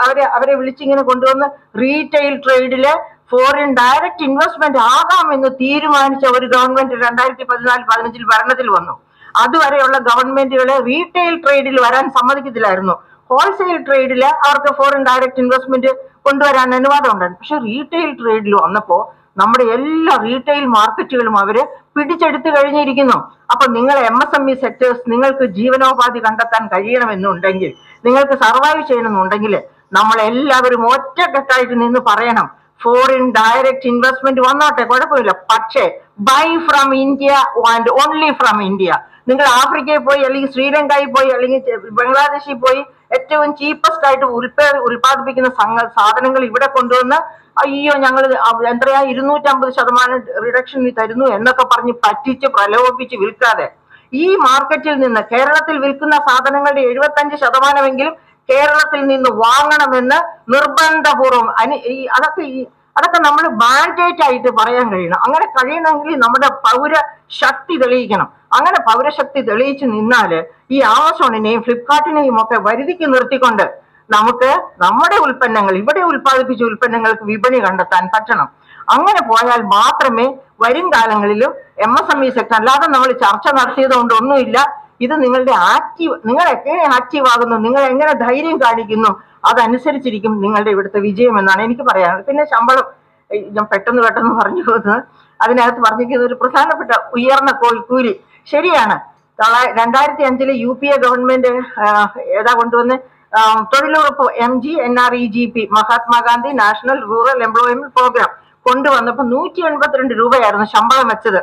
അവരെ അവരെ വിളിച്ചിങ്ങനെ കൊണ്ടുവന്ന് റീറ്റെയിൽ ട്രേഡിൽ ഫോറിൻ ഡയറക്റ്റ് ഇൻവെസ്റ്റ്മെന്റ് ആകാമെന്ന് തീരുമാനിച്ച ഒരു ഗവൺമെന്റ് രണ്ടായിരത്തി പതിനാല് പതിനഞ്ചിൽ ഭരണത്തിൽ വന്നു. അതുവരെയുള്ള ഗവൺമെന്റുകളെ റീറ്റെയിൽ ട്രേഡിൽ വരാൻ സമ്മതിക്കത്തില്ലായിരുന്നു. ഹോൾസെയിൽ ട്രേഡിൽ അവർക്ക് ഫോറിൻ ഡയറക്റ്റ് ഇൻവെസ്റ്റ്മെന്റ് കൊണ്ടുവരാൻ അനുവാദം ഉണ്ടായിരുന്നു. പക്ഷെ റീറ്റെയിൽ ട്രേഡിൽ വന്നപ്പോ നമ്മുടെ എല്ലാ റീറ്റെയിൽ മാർക്കറ്റുകളും അവർ പിടിച്ചെടുത്തു കഴിഞ്ഞിരിക്കുന്നു. അപ്പൊ നിങ്ങൾ M S M E sectors നിങ്ങൾക്ക് ജീവനോപാധി കണ്ടെത്താൻ കഴിയണമെന്നുണ്ടെങ്കിൽ നിങ്ങൾക്ക് സർവൈവ് ചെയ്യണമെന്നുണ്ടെങ്കിൽ നമ്മൾ എല്ലാവരും ഒറ്റക്കെട്ടായിട്ട് നിന്ന് പറയണം. ഫോറിൻ ഡയറക്റ്റ് ഇൻവെസ്റ്റ്മെന്റ് വന്നോട്ടെ കുഴപ്പമില്ല. പക്ഷേ buy from India and only from India നിങ്ങൾ ആഫ്രിക്കയിൽ പോയി അല്ലെങ്കിൽ ശ്രീലങ്കയിൽ പോയി അല്ലെങ്കിൽ ബംഗ്ലാദേശിൽ പോയി ഏറ്റവും ചീപ്പസ്റ്റ് ആയിട്ട് ഉൽപ്പ ഉൽപ്പാദിപ്പിക്കുന്ന സംഘ സാധനങ്ങൾ ഇവിടെ കൊണ്ടുവന്ന് അയ്യോ ഞങ്ങൾ എത്രയാ ഇരുന്നൂറ്റമ്പത് ശതമാനം റിഡക്ഷൻ തരുന്നു എന്നൊക്കെ പറഞ്ഞ് പറ്റിച്ച് പ്രലോഭിപ്പിച്ച് വിൽക്കാതെ. ഈ മാർക്കറ്റിൽ നിന്ന് കേരളത്തിൽ വിൽക്കുന്ന സാധനങ്ങളുടെ എഴുപത്തഞ്ച് ശതമാനമെങ്കിലും കേരളത്തിൽ നിന്ന് വാങ്ങണമെന്ന് നിർബന്ധപൂർവം അനു അതൊക്കെ ഈ അതൊക്കെ നമ്മൾ മാൻഡേറ്റ് ആയിട്ട് പറയാൻ കഴിയണം. അങ്ങനെ കഴിയണമെങ്കിൽ നമ്മുടെ പൗര ശക്തി തെളിയിക്കണം. അങ്ങനെ പൗരശക്തി തെളിയിച്ചു നിന്നാൽ ഈ ആമസോണിനെയും ഫ്ലിപ്കാർട്ടിനെയും ഒക്കെ വരുതിക്ക് നിർത്തിക്കൊണ്ട് നമുക്ക് നമ്മുടെ ഉൽപ്പന്നങ്ങൾ ഇവിടെ ഉൽപ്പാദിപ്പിച്ച ഉൽപ്പന്നങ്ങൾക്ക് വിപണി കണ്ടെത്താൻ പറ്റണം. അങ്ങനെ പോയാൽ മാത്രമേ വരും കാലങ്ങളിലും M S M E sector അല്ലാതെ നമ്മൾ ചർച്ച നടത്തിയത് കൊണ്ട് ഒന്നുമില്ല. ഇത് നിങ്ങളുടെ ആക്റ്റീവ് നിങ്ങൾ എങ്ങനെ ആക്റ്റീവ് ആകുന്നു നിങ്ങൾ എങ്ങനെ ധൈര്യം കാണിക്കുന്നു അതനുസരിച്ചിരിക്കും നിങ്ങളുടെ ഇവിടുത്തെ വിജയം എന്നാണ് എനിക്ക് പറയാനുള്ളത്. പിന്നെ ശമ്പളം ഞാൻ പെട്ടെന്ന് പെട്ടെന്ന് പറഞ്ഞു പോകുന്നത്. അതിനകത്ത് പറഞ്ഞിരിക്കുന്ന ഒരു പ്രധാനപ്പെട്ട ഉയർന്ന കോൽക്കൂലി കൂലി. ശരിയാണ്. രണ്ടായിരത്തി അഞ്ചിൽ യു പി എ ഗവൺമെന്റ് ഏതാ കൊണ്ടുവന്ന് തൊഴിലുറപ്പ് M G N R E G P Mahatma Gandhi national rural employment programme കൊണ്ടുവന്നപ്പോൾ നൂറ്റി എൺപത്തിരണ്ട് രൂപയായിരുന്നു ശമ്പളം വെച്ചത്.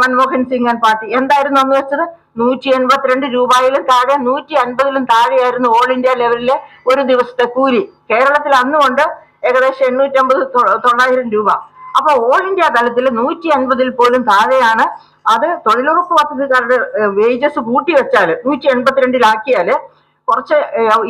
Manmohan Singh and party. എന്തായിരുന്നു അന്ന് വെച്ചത്? നൂറ്റി എൺപത്തിരണ്ട് രൂപയിലും താഴെ നൂറ്റി അൻപതിലും താഴെയായിരുന്നു ഓൾ ഇന്ത്യ ലെവലിലെ ഒരു ദിവസത്തെ കൂലി. കേരളത്തിൽ അന്നുകൊണ്ട് ഏകദേശം എണ്ണൂറ്റമ്പത് തൊള്ളായിരം രൂപ. അപ്പൊ ഓൾ ഇന്ത്യ തലത്തിൽ നൂറ്റി അൻപതിൽ പോലും താഴെയാണ് അത് തൊഴിലുറപ്പ് പദ്ധതിക്കാരുടെ വേജസ് കൂട്ടി വെച്ചാൽ നൂറ്റി എൺപത്തിരണ്ടിലാക്കിയാൽ കുറച്ച്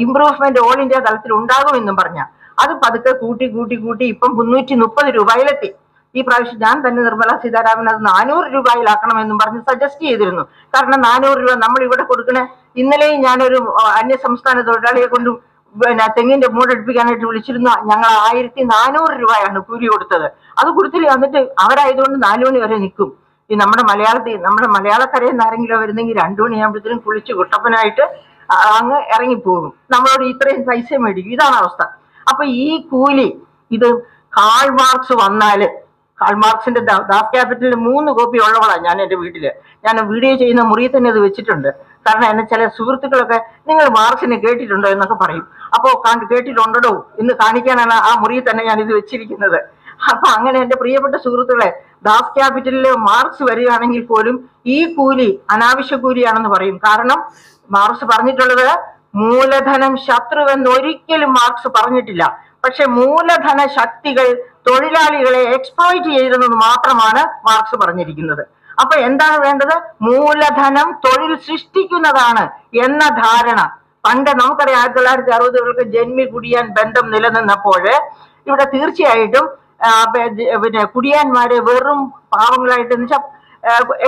ഇംപ്രൂവ്മെന്റ് ഓൾ ഇന്ത്യ തലത്തിൽ ഉണ്ടാകുമെന്നും പറഞ്ഞ. അത് പതുക്കെ കൂട്ടി കൂട്ടി കൂട്ടി ഇപ്പം മുന്നൂറ്റി മുപ്പത് രൂപയിലെത്തി. ഈ പ്രാവശ്യം ഞാൻ തന്നെ നിർമ്മല സീതാരാമൻ അത് നാനൂറ് രൂപയിലാക്കണമെന്നും പറഞ്ഞ് സജസ്റ്റ് ചെയ്തിരുന്നു. കാരണം നാനൂറ് രൂപ നമ്മൾ ഇവിടെ കൊടുക്കണ ഇന്നലെയും ഞാനൊരു അന്യ സംസ്ഥാന തൊഴിലാളിയെ കൊണ്ട് പിന്നെ തെങ്ങിന്റെ മൂടടിപ്പിക്കാനായിട്ട് വിളിച്ചിരുന്നു ഞങ്ങൾ ആയിരത്തി നാനൂറ് രൂപയാണ് കൂലി കൊടുത്തത്. അത് കൊടുത്തില്ല എന്നിട്ട് അവരായതുകൊണ്ട് നാലു മണി വരെ നിൽക്കും. ഈ നമ്മുടെ മലയാളത്തിൽ നമ്മുടെ മലയാളക്കരയിൽ നിന്ന് ആരെങ്കിലും വരുന്നെങ്കിൽ രണ്ടു മണിയാകുമ്പോഴത്തേനും കുളിച്ച് കുട്ടപ്പനായിട്ട് അങ്ങ് ഇറങ്ങിപ്പോകും. നമ്മളോട് ഇത്രയും പൈസ മേടിക്കും. ഇതാണ് അവസ്ഥ. അപ്പൊ ഈ കൂലി ഇത് കാൾ മാർക്സ് വന്നാൽ കാൾ മാർക്സിന്റെ ദാസ് ക്യാപിറ്റലിൽ മൂന്ന് കോപ്പി ഉള്ളവളാണ് ഞാൻ എന്റെ വീട്ടിൽ. ഞാൻ വീഡിയോ ചെയ്യുന്ന മുറിയിൽ തന്നെ അത് വെച്ചിട്ടുണ്ട്. കാരണം എന്നെ ചില സുഹൃത്തുക്കളൊക്കെ നിങ്ങൾ മാർക്സിനെ കേട്ടിട്ടുണ്ടോ? എന്നൊക്കെ പറയും. അപ്പോ കാ- കേട്ടിട്ടുണ്ടോ എന്ന് കാണിക്കാനാണ് ആ മുറിയിൽ തന്നെ ഞാൻ ഇത് വെച്ചിരിക്കുന്നത്. അപ്പൊ അങ്ങനെ എന്റെ പ്രിയപ്പെട്ട സുഹൃത്തുക്കളെ ദാസ് ക്യാപിറ്റലിലെ മാർക്സ് വരികയാണെങ്കിൽ പോലും ഈ കൂലി അനാവശ്യ കൂലിയാണെന്ന് പറയും. കാരണം മാർക്സ് പറഞ്ഞിട്ടുള്ളത് മൂലധനം ശത്രുവെന്ന് ഒരിക്കലും മാർക്സ് പറഞ്ഞിട്ടില്ല. പക്ഷെ മൂലധന ശക്തികൾ തൊഴിലാളികളെ എക്സ്പ്ലോയിറ്റ് ചെയ്തിരുന്നത് മാത്രമാണ് മാർക്സ് പറഞ്ഞിരിക്കുന്നത്. അപ്പൊ എന്താണ് വേണ്ടത്? മൂലധനം തൊഴിൽ സൃഷ്ടിക്കുന്നതാണ് എന്ന ധാരണ. പണ്ട് നമുക്കറിയാം ആയിരത്തി തൊള്ളായിരത്തി അറുപതുകൾക്ക് ജന്മി കുടിയാൻ ബന്ധം നിലനിന്നപ്പോൾ ഇവിടെ തീർച്ചയായിട്ടും പിന്നെ കുടിയാന്മാരെ വെറും പാവങ്ങളായിട്ട് എന്ന് വെച്ചാൽ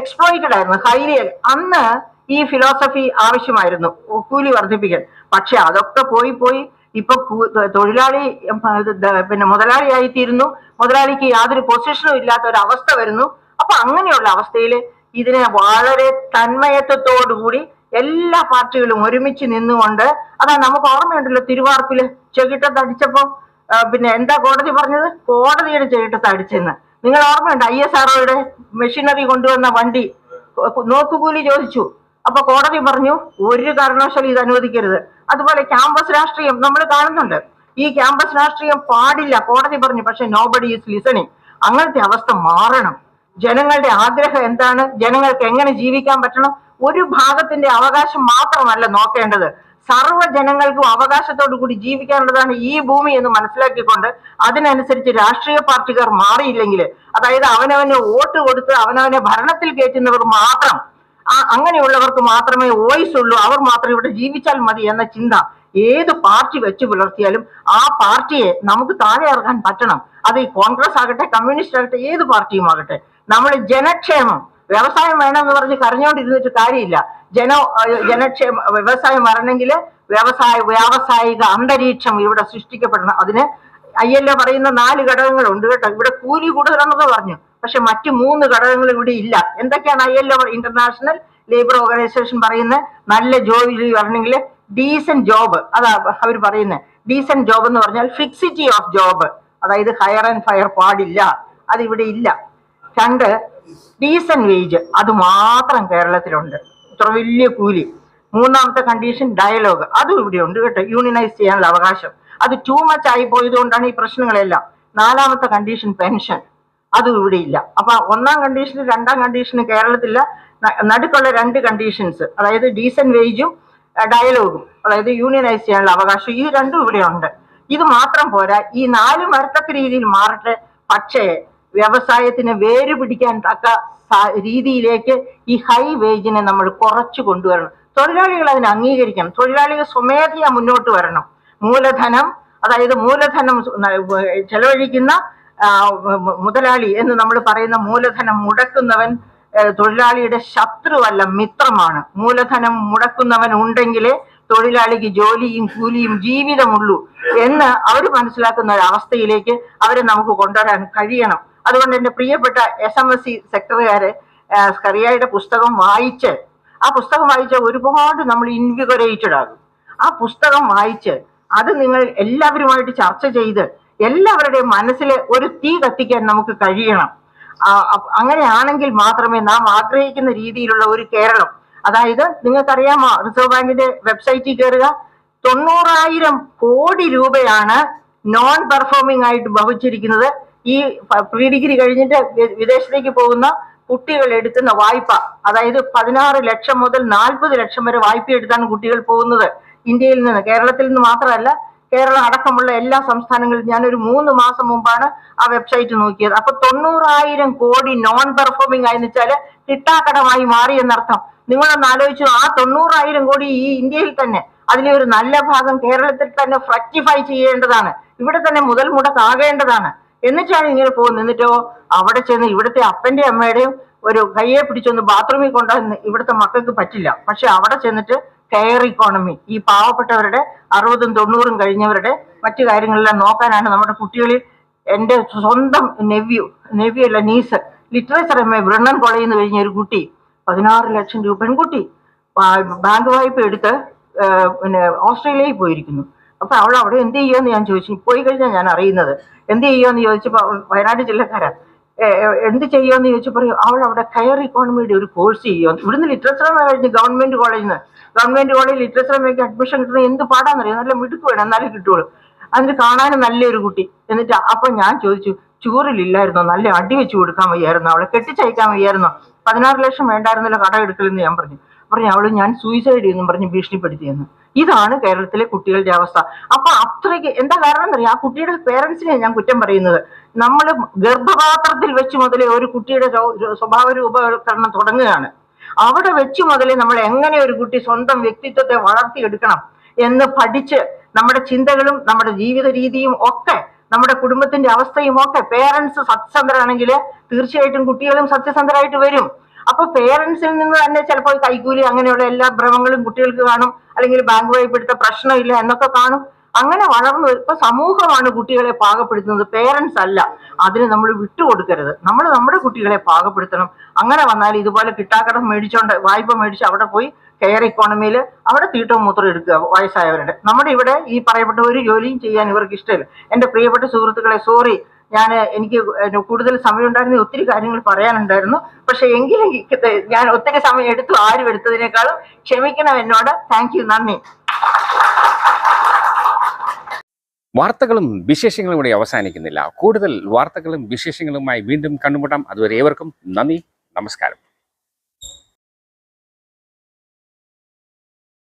എക്സ്പ്ലോയിറ്റഡ് ആയിരുന്നു ഹൈലി അന്ന് ഈ ഫിലോസഫി ആവശ്യമായിരുന്നു കൂലി വർദ്ധിപ്പിക്കാൻ. പക്ഷെ അതൊക്കെ പോയി പോയി ഇപ്പൊ തൊഴിലാളി പിന്നെ മുതലാളിയായി തീരുന്നു മുതലാളിക്ക് യാതൊരു പൊസിഷനും ഇല്ലാത്ത ഒരു അവസ്ഥ വരുന്നു. അപ്പൊ അങ്ങനെയുള്ള അവസ്ഥയിൽ ഇതിനെ വളരെ തന്മയത്വത്തോടുകൂടി എല്ലാ പാർട്ടികളും ഒരുമിച്ച് നിന്നുകൊണ്ട് അതാ നമുക്ക് ഓർമ്മയുണ്ടല്ലോ തിരുവാർപ്പിൽ ചെകിട്ടത്ത് അടിച്ചപ്പോ ആ, പിന്നെ എന്താ കോടതി പറഞ്ഞത്? കോടതിയുടെ ചേട്ടത്ത് അടിച്ചെന്ന് നിങ്ങൾ ഓർമ്മയുണ്ട് ഐ എസ് ആർഒയുടെ മെഷീനറി കൊണ്ടുവന്ന വണ്ടി? നോക്കുകൂലി ചോദിച്ചു. അപ്പൊ കോടതി പറഞ്ഞു ഒരു കാരണവശാലും ഇത് അനുവദിക്കരുത്. അതുപോലെ ക്യാമ്പസ് രാഷ്ട്രീയം നമ്മൾ കാണുന്നുണ്ട്. ഈ ക്യാമ്പസ് രാഷ്ട്രീയം പാടില്ല കോടതി പറഞ്ഞു. പക്ഷെ നോബഡി ഈസ് ലിസണിങ് അങ്ങനത്തെ അവസ്ഥ മാറണം. ജനങ്ങളുടെ ആഗ്രഹം എന്താണ്? ജനങ്ങൾക്ക് എങ്ങനെ ജീവിക്കാൻ പറ്റണം? ഒരു ഭാഗത്തിന്റെ അവകാശം മാത്രമല്ല നോക്കേണ്ടത്. സർവ ജനങ്ങൾക്കും അവകാശത്തോടു കൂടി ജീവിക്കാനുള്ളതാണ് ഈ ഭൂമി എന്ന് മനസ്സിലാക്കിക്കൊണ്ട് അതിനനുസരിച്ച് രാഷ്ട്രീയ പാർട്ടിക്കാർ മാറിയില്ലെങ്കിൽ അതായത് അവനവനെ വോട്ട് കൊടുത്ത് അവനവനെ ഭരണത്തിൽ കയറ്റുന്നവർ മാത്രം അങ്ങനെയുള്ളവർക്ക് മാത്രമേ വോയിസ് ഉള്ളൂ അവർ മാത്രം ഇവിടെ ജീവിച്ചാൽ മതി എന്ന ചിന്ത ഏത് പാർട്ടി വെച്ച് പുലർത്തിയാലും ആ പാർട്ടിയെ നമുക്ക് താഴെ ഇറക്കാൻ പറ്റണം. അത് ഈ കോൺഗ്രസ് ആകട്ടെ കമ്മ്യൂണിസ്റ്റ് ആകട്ടെ ഏത് പാർട്ടിയും ആകട്ടെ. നമ്മൾ ജനക്ഷേമം വ്യവസായം വേണമെന്ന് പറഞ്ഞ് കരഞ്ഞോണ്ടിരുന്നിട്ട് കാര്യമില്ല. ജന ജനക്ഷേമ വ്യവസായം വരണമെങ്കിൽ വ്യവസായ വ്യാവസായിക അന്തരീക്ഷം ഇവിടെ സൃഷ്ടിക്കപ്പെടണം. അതിന് ഐ എൽ പറയുന്ന നാല് ഘടകങ്ങളുണ്ട് കേട്ടോ. ഇവിടെ കൂലി കൂടുതലാണെന്നൊക്കെ പറഞ്ഞു. പക്ഷെ മറ്റു മൂന്ന് ഘടകങ്ങൾ ഇവിടെ ഇല്ല. എന്തൊക്കെയാണ് I L international labour organisation പറയുന്ന നല്ല ജോലി വരണമെങ്കിൽ ഡീസന്റ് ജോബ് അതാ അവർ പറയുന്നത് ഡീസന്റ് ജോബ് എന്ന് പറഞ്ഞാൽ ഫിക്സിറ്റി ഓഫ് ജോബ് അതായത് ഹയർ ആൻഡ് ഫയർ പാടില്ല. അതിവിടെ ഇല്ല. രണ്ട് ഡീസന്റ് വേജ് അത് മാത്രം കേരളത്തിലുണ്ട്. ഇത്ര വലിയ കൂലി. മൂന്നാമത്തെ കണ്ടീഷൻ ഡയലോഗ് അതും ഇവിടെ ഉണ്ട് കേട്ടോ. യൂണിയനൈസ് ചെയ്യാനുള്ള അവകാശം. അത് ടൂ മച്ച് ആയി പോയത് കൊണ്ടാണ് ഈ പ്രശ്നങ്ങളെല്ലാം. നാലാമത്തെ കണ്ടീഷൻ പെൻഷൻ അതും ഇവിടെ ഇല്ല അപ്പൊ ഒന്നാം കണ്ടീഷന് രണ്ടാം കണ്ടീഷന് കേരളത്തില്ല. നടുക്കുള്ള രണ്ട് കണ്ടീഷൻസ് അതായത് ഡീസൻ വേജും ഡയലോഗും അതായത് യൂണിയനൈസ് ചെയ്യാനുള്ള അവകാശം. ഈ രണ്ടും ഇവിടെ ഉണ്ട് ഇത് മാത്രം പോരാ. ഈ നാല് മരത്തക്ക രീതിയിൽ മാറട്ടെ. പക്ഷേ വ്യവസായത്തിന് വേര് പിടിക്കാൻ തക്ക രീതിയിലേക്ക് ഈ ഹൈ വേജിനെ നമ്മൾ കുറച്ചു കൊണ്ടുവരണം. തൊഴിലാളികൾ അതിനെ അംഗീകരിക്കണം. തൊഴിലാളികൾ സ്വമേധയാ മുന്നോട്ട് വരണം. മൂലധനം അതായത് മൂലധനം ചെലവഴിക്കുന്ന മുതലാളി എന്ന് നമ്മൾ പറയുന്ന മൂലധനം മുടക്കുന്നവൻ തൊഴിലാളിയുടെ ശത്രുവല്ല മിത്രമാണ്. മൂലധനം മുടക്കുന്നവൻ ഉണ്ടെങ്കിലേ തൊഴിലാളിക്ക് ജോലിയും കൂലിയും ജീവിതമുള്ളൂ എന്ന് അവർ മനസ്സിലാക്കുന്ന ഒരു അവസ്ഥയിലേക്ക് അവരെ നമുക്ക് കൊണ്ടുവരാൻ കഴിയണം. അതുകൊണ്ട് എന്റെ പ്രിയപ്പെട്ട എസ് എം എസ് സി സെക്രട്ടറിയാര് സ്കറിയായുടെ പുസ്തകം വായിച്ച് ആ പുസ്തകം വായിച്ച ഒരുപാട് നമ്മൾ ഇൻവിഗറേറ്റഡ് ആകും. ആ പുസ്തകം വായിച്ച് അത് നിങ്ങൾ എല്ലാവരുമായിട്ട് ചർച്ച ചെയ്ത് എല്ലാവരുടെയും മനസ്സിൽ ഒരു തീ കത്തിക്കാൻ നമുക്ക് കഴിയണം. അങ്ങനെയാണെങ്കിൽ മാത്രമേ നാം ആഗ്രഹിക്കുന്ന രീതിയിലുള്ള ഒരു കേരളം അതായത് നിങ്ങൾക്കറിയാമോ റിസർവ് ബാങ്കിന്റെ വെബ്സൈറ്റിൽ കയറുക തൊണ്ണൂറായിരം കോടി രൂപയാണ് നോൺ പെർഫോമിംഗ് ആയിട്ട് ഭവിച്ചിരിക്കുന്നത്. ഈ പ്രീ ഡിഗ്രി കഴിഞ്ഞിട്ട് വിദേശത്തേക്ക് പോകുന്ന കുട്ടികൾ എടുക്കുന്ന വായ്പ അതായത് പതിനാറ് ലക്ഷം മുതൽ നാൽപ്പത് ലക്ഷം വരെ വായ്പ എടുത്താണ് കുട്ടികൾ പോകുന്നത് ഇന്ത്യയിൽ നിന്ന്. കേരളത്തിൽ നിന്ന് മാത്രമല്ല കേരളം അടക്കമുള്ള എല്ലാ സംസ്ഥാനങ്ങളിലും ഞാനൊരു മൂന്ന് മാസം മുമ്പാണ് ആ വെബ്സൈറ്റ് നോക്കിയത്. അപ്പൊ തൊണ്ണൂറായിരം കോടി നോൺ പെർഫോമിംഗ് ആയെന്ന് വെച്ചാൽ കിട്ടാക്കടമായി മാറി എന്നർത്ഥം. നിങ്ങളൊന്ന് ആലോചിച്ചു ആ തൊണ്ണൂറായിരം കോടി ഈ ഇന്ത്യയിൽ തന്നെ അതിലെ ഒരു നല്ല ഭാഗം കേരളത്തിൽ തന്നെ ഫ്രക്ടിഫൈ ചെയ്യേണ്ടതാണ്. ഇവിടെ തന്നെ മുതൽ മുടക്കാകേണ്ടതാണ് എന്നിട്ടാണ് ഇങ്ങനെ പോകുന്നത്. എന്നിട്ടോ അവിടെ ചെന്ന് ഇവിടുത്തെ അപ്പന്റെ അമ്മയുടെയും ഒരു കയ്യെ പിടിച്ചൊന്ന് ബാത്റൂമിൽ കൊണ്ടുവന്ന് ഇവിടുത്തെ മക്കൾക്ക് പറ്റില്ല. പക്ഷെ അവിടെ ചെന്നിട്ട് കെയർ ഇക്കോണമി ഈ പാവപ്പെട്ടവരുടെ അറുപതും തൊണ്ണൂറും കഴിഞ്ഞവരുടെ മറ്റു കാര്യങ്ങളെല്ലാം നോക്കാനാണ് നമ്മുടെ കുട്ടികളിൽ എന്റെ സ്വന്തം നെവ്യു നെവ്യു അല്ല niece literature M A Brennen കോളേജിൽ നിന്ന് കഴിഞ്ഞ ഒരു കുട്ടി പതിനാറ് ലക്ഷം രൂപ പെൺകുട്ടി ബാങ്ക് വായ്പ എടുത്ത് പിന്നെ ഓസ്ട്രേലിയയിൽ പോയിരിക്കുന്നു. അപ്പൊ അവൾ അവിടെ എന്ത് ചെയ്യുമെന്ന് ഞാൻ ചോദിച്ചു. പോയി കഴിഞ്ഞാൽ ഞാൻ അറിയുന്നത് എന്ത് ചെയ്യുമെന്ന് ചോദിച്ചപ്പോൾ വയനാട് ജില്ലക്കാരാ. എന്ത് ചെയ്യുമെന്ന് ചോദിച്ചു പറയും അവൾ അവിടെ കയർ ഇക്കോണമിയുടെ ഒരു കോഴ്സ് ചെയ്യുമെന്ന് ഇവിടുന്ന് ലിറ്ററേച്ചർ കഴിഞ്ഞ് ഗവൺമെന്റ് കോളേജിൽ നിന്ന് ഗവൺമെന്റ് കോളേജിൽ ലിറ്ററേച്ചർ മേക്ക് അഡ്മിഷൻ കിട്ടുന്ന എന്ത് പാടാന്നറിയാം നല്ല മിടുക്ക് വേണം എന്നാലേ കിട്ടുള്ളൂ അതിന് കാണാനും നല്ലൊരു കുട്ടി. എന്നിട്ട് അപ്പൊ ഞാൻ ചോദിച്ചു ചൂറിലില്ലായിരുന്നോ? നല്ല അടി വെച്ച് കൊടുക്കാൻ വയ്യായിരുന്നോ? അവളെ കെട്ടിച്ചയക്കാൻ വയ്യായിരുന്നോ? പതിനാറ് ലക്ഷം വേണ്ടായിരുന്നല്ലോ കട എടുക്കലെന്ന് ഞാൻ പറഞ്ഞു. പറഞ്ഞു അവൾ ഞാൻ സൂയിസൈഡ് ചെയ്യുന്നു പറഞ്ഞ് ഭീഷണിപ്പെടുത്തിയെന്ന്. ഇതാണ് കേരളത്തിലെ കുട്ടികളുടെ അവസ്ഥ. അപ്പൊ അത്രയ്ക്ക് എന്താ കാരണം എന്നറിയാം? ആ കുട്ടിയുടെ പേരൻസിനെ ഞാൻ കുറ്റം പറയുന്നത്. നമ്മൾ ഗർഭപാത്രത്തിൽ വെച്ച് മുതലേ ഒരു കുട്ടിയുടെ സ്വഭാവ രൂപവൽക്കരണം തുടങ്ങുകയാണ്. അവിടെ വെച്ച് മുതലേ നമ്മൾ എങ്ങനെ ഒരു കുട്ടി സ്വന്തം വ്യക്തിത്വത്തെ വളർത്തിയെടുക്കണം എന്ന് പഠിച്ച് നമ്മുടെ ചിന്തകളും നമ്മുടെ ജീവിത രീതിയും ഒക്കെ നമ്മുടെ കുടുംബത്തിന്റെ അവസ്ഥയും ഒക്കെ പേരൻസ് സത്യസന്ധരാണെങ്കിൽ തീർച്ചയായിട്ടും കുട്ടികളും സത്യസന്ധരായിട്ട് വരും. അപ്പൊ പേരൻസിൽ നിന്ന് തന്നെ ചിലപ്പോൾ കൈക്കൂലി അങ്ങനെയുള്ള എല്ലാ ഭ്രമങ്ങളും കുട്ടികൾക്ക് കാണും. അല്ലെങ്കിൽ ബാങ്ക് വായ്പ പ്രശ്നമില്ല എന്നൊക്കെ കാണും. അങ്ങനെ വളർന്നു ഇപ്പൊ സമൂഹമാണ് കുട്ടികളെ പാകപ്പെടുത്തുന്നത്. പേരൻസ് അല്ല. അതിന് നമ്മൾ വിട്ടുകൊടുക്കരുത്. നമ്മൾ നമ്മുടെ കുട്ടികളെ പാകപ്പെടുത്തണം. അങ്ങനെ വന്നാൽ ഇതുപോലെ കിട്ടാക്കടം മേടിച്ചോണ്ട് വായ്പ മേടിച്ച് അവിടെ പോയി കെയർ ഇക്കോണമിയിൽ അവിടെ തീട്ടവും മൂത്രം എടുക്കുക വയസ്സായവരുടെ. നമ്മുടെ ഇവിടെ ഈ പറയപ്പെട്ട ഒരു ജോലിയും ചെയ്യാൻ ഇവർക്ക് ഇഷ്ടമില്ല. എന്റെ പ്രിയപ്പെട്ട സുഹൃത്തുക്കളെ സോറി ഞാൻ എനിക്ക് കൂടുതൽ സമയം ഉണ്ടായിരുന്ന ഒത്തിരി കാര്യങ്ങൾ പറയാനുണ്ടായിരുന്നു. പക്ഷെ എങ്കിലും ഞാൻ ഒത്തിരി സമയം എടുത്തു ആരും എടുത്തതിനേക്കാളും ക്ഷമിക്കണം എന്നോട്. താങ്ക് യു നന്ദി. വാർത്തകളും വിശേഷങ്ങളും ഇവിടെ അവസാനിക്കുന്നില്ല. കൂടുതൽ വാർത്തകളും വിശേഷങ്ങളുമായി വീണ്ടും കണ്ടുമുട്ടാം. അതുവരെ ഏവർക്കും നന്ദി. നമസ്കാരം.